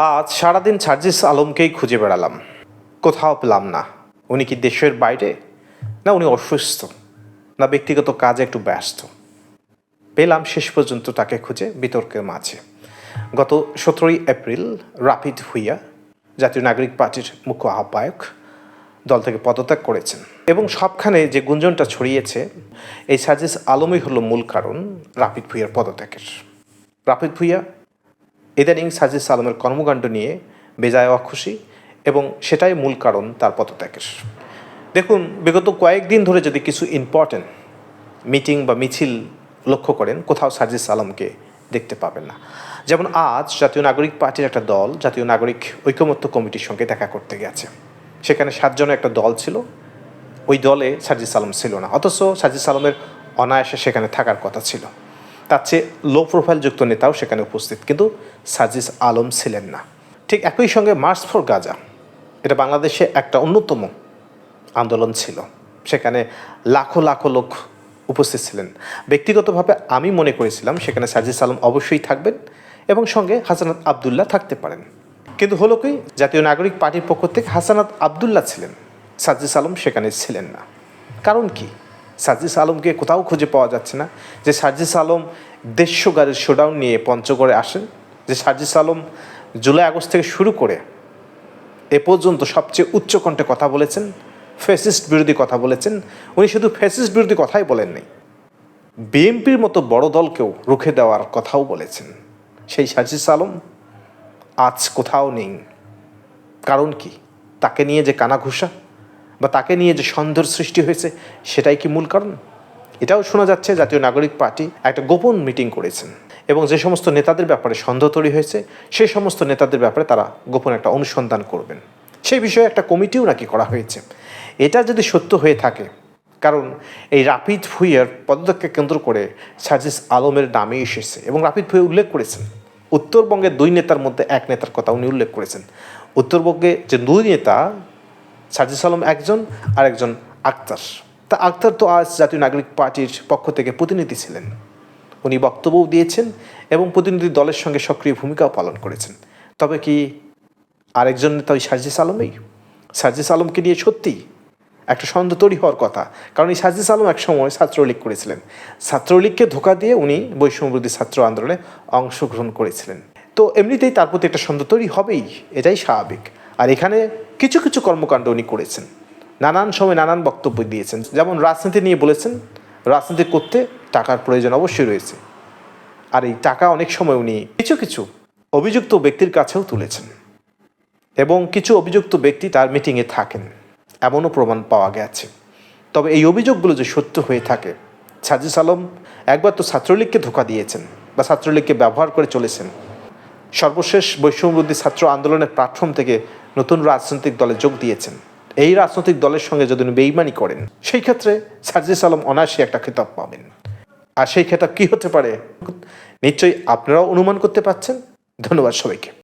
আজ সারাদিন সার্জিস আলমকেই খুঁজে বেড়ালাম। কোথাও পেলাম না। উনি কি দেশের বাইরে? না উনি অসুস্থ? না ব্যক্তিগত কাজে একটু ব্যস্ত? পেলাম শেষ পর্যন্ত তাকে খুঁজে বিতর্কের মাঝে। গত সতেরোই এপ্রিল রাপিড হুইয়া জাতীয় নাগরিক পার্টির মুখ্য আহ্বায়ক, দল থেকে পদত্যাগ করেছেন। এবং সবখানে যে গুঞ্জনটা ছড়িয়েছে, এই সার্জিস আলমই হলো মূল কারণ রাপিড ভুইয়ার পদত্যাগের। রাপিড ভুইয়া ইদানিং সাজিদ সালামের কর্মকাণ্ড নিয়ে বেজায় অখুশি এবং সেটাই মূল কারণ তার পদত্যাগের। দেখুন, বিগত কয়েকদিন ধরে যদি কিছু ইম্পর্টেন্ট মিটিং বা মিছিল লক্ষ্য করেন, কোথাও সাজিদ সালামকে দেখতে পাবেন না। যেমন আজ জাতীয় নাগরিক পার্টির একটা দল, জাতীয় নাগরিক ঐকমত্য কমিটির সঙ্গে দেখা করতে গেছে। সেখানে সাতজনের একটা দল ছিল। ওই দলে সাজিদ সালাম ছিল না। অথচ সাজিদ সালামের অনায়াসে সেখানে থাকার কথা ছিল। তার চেয়ে লো প্রোফাইল যুক্ত নেতাও সেখানে উপস্থিত, কিন্তু সাজিস আলম ছিলেন না। ঠিক একই সঙ্গে মার্চ ফর গাজা এটা বাংলাদেশে একটা অন্যতম আন্দোলন ছিল। সেখানে লাখো লাখো লোক উপস্থিত ছিলেন। ব্যক্তিগতভাবে আমি মনে করেছিলাম সেখানে সাজিস আলম অবশ্যই থাকবেন এবং সঙ্গে হাসানাত আবদুল্লাহ থাকতে পারেন। কিন্তু হলো কি, জাতীয় নাগরিক পার্টির পক্ষ থেকে হাসানাত আবদুল্লাহ ছিলেন, সাজিস আলম সেখানে ছিলেন না। কারণ কি? সাজিস আলমকে কোথাও খুঁজে পাওয়া যাচ্ছে না যে সাজিস আলম দেড়শো গাড়ির শোডাউন নিয়ে পঞ্চগড়ে আসেন, যে সাজিস আলম জুলাই আগস্ট থেকে শুরু করে এ পর্যন্ত সবচেয়ে উচ্চ কণ্ঠে কথা বলেছেন ফেসিস্ট বিরোধী কথা বলেছেন, উনি শুধু ফেসিস্ট বিরোধী কথাই বলেন নাই বিএনপির মতো বড় দলকেও রুখে দেওয়ার কথাও বলেছেন। সেই সাজিস আলম আজ কোথাও নেই, কারণ কি? তাকে নিয়ে যে কানাঘুষা বা তাকে নিয়ে যে সন্দেহ সৃষ্টি হয়েছে, সেটাই কি মূল কারণ? এটাও শোনা যাচ্ছে জাতীয় নাগরিক পার্টি একটা গোপন মিটিং করেছেন এবং যে সমস্ত নেতাদের ব্যাপারে সন্দেহ তৈরি হয়েছে সেই সমস্ত নেতাদের ব্যাপারে তারা গোপন একটা অনুসন্ধান করবেন। সেই বিষয়ে একটা কমিটিও নাকি করা হয়েছে। এটা যদি সত্য হয়ে থাকে, কারণ এই রাপিদ ভুইয়ার পদত্যাগকে কেন্দ্র করে সাজিস আলমের নামে এসেছে এবং রাপিদ ভুইয়া উল্লেখ করেছেন। উত্তরবঙ্গের দুই নেতার মধ্যে এক নেতার কথা উনি উল্লেখ করেছেন। উত্তরবঙ্গে যে দুই নেতা সাজিস আলম একজন আর একজন আক্তার। তা আক্তার তো আজ জাতীয় নাগরিক পার্টির পক্ষ থেকে প্রতিনিধি ছিলেন। উনি বক্তব্যও দিয়েছেন এবং প্রতিনিধি দলের সঙ্গে সক্রিয় ভূমিকাও পালন করেছেন। তবে কি আরেকজন নেতা ওই সাজিস আলমেই সাজিস আলমকে নিয়ে সত্যি একটা সন্দেহ তৈরি হওয়ার কথা, কারণ এই সাজিস আলম এক সময় ছাত্রলীগ করেছিলেন। ছাত্রলীগকে ধোকা দিয়ে উনি বৈষম্যবিরোধী ছাত্র আন্দোলনে অংশগ্রহণ করেছিলেন। তো এমনিতেই তার প্রতি একটা সন্দেহ তৈরি হবেই, এটাই স্বাভাবিক। আর এখানে কিছু কিছু কর্মকাণ্ড উনি করেছেন। নানান সময় নানান বক্তব্য দিয়েছেন। যেমন রাজনীতি নিয়ে বলেছেন, রাজনীতি করতে টাকার প্রয়োজন অবশ্যই রয়েছে। আর এই টাকা অনেক সময় উনি কিছু কিছু অভিযুক্ত ব্যক্তির কাছেও তুলেছেন এবং কিছু অভিযুক্ত ব্যক্তি তার মিটিংয়ে থাকেন। এমনও প্রমাণ পাওয়া গেছে। তবে এই অভিযোগগুলো যে সত্য হয়ে থাকে, সাজিস আলম একবার তো ছাত্রলীগকে ধোকা দিয়েছেন বা ছাত্রলীগকে ব্যবহার করে চলেছেন। সর্বশেষ বৈষম্যবুদ্ধি ছাত্র আন্দোলনের প্ল্যাটফর্ম থেকে নতুন রাজনৈতিক দলে যোগ দিয়েছেন। এই রাজনৈতিক দলের সঙ্গে যদি উনি বেইমানি করেন, সেই ক্ষেত্রে সাজিস আলম অনায়াসে একটা খেতাব পাবেন। আর সেই খেতাব কি হতে পারে? নিশ্চয়ই আপনারাও অনুমান করতে পারছেন। ধন্যবাদ সবাইকে।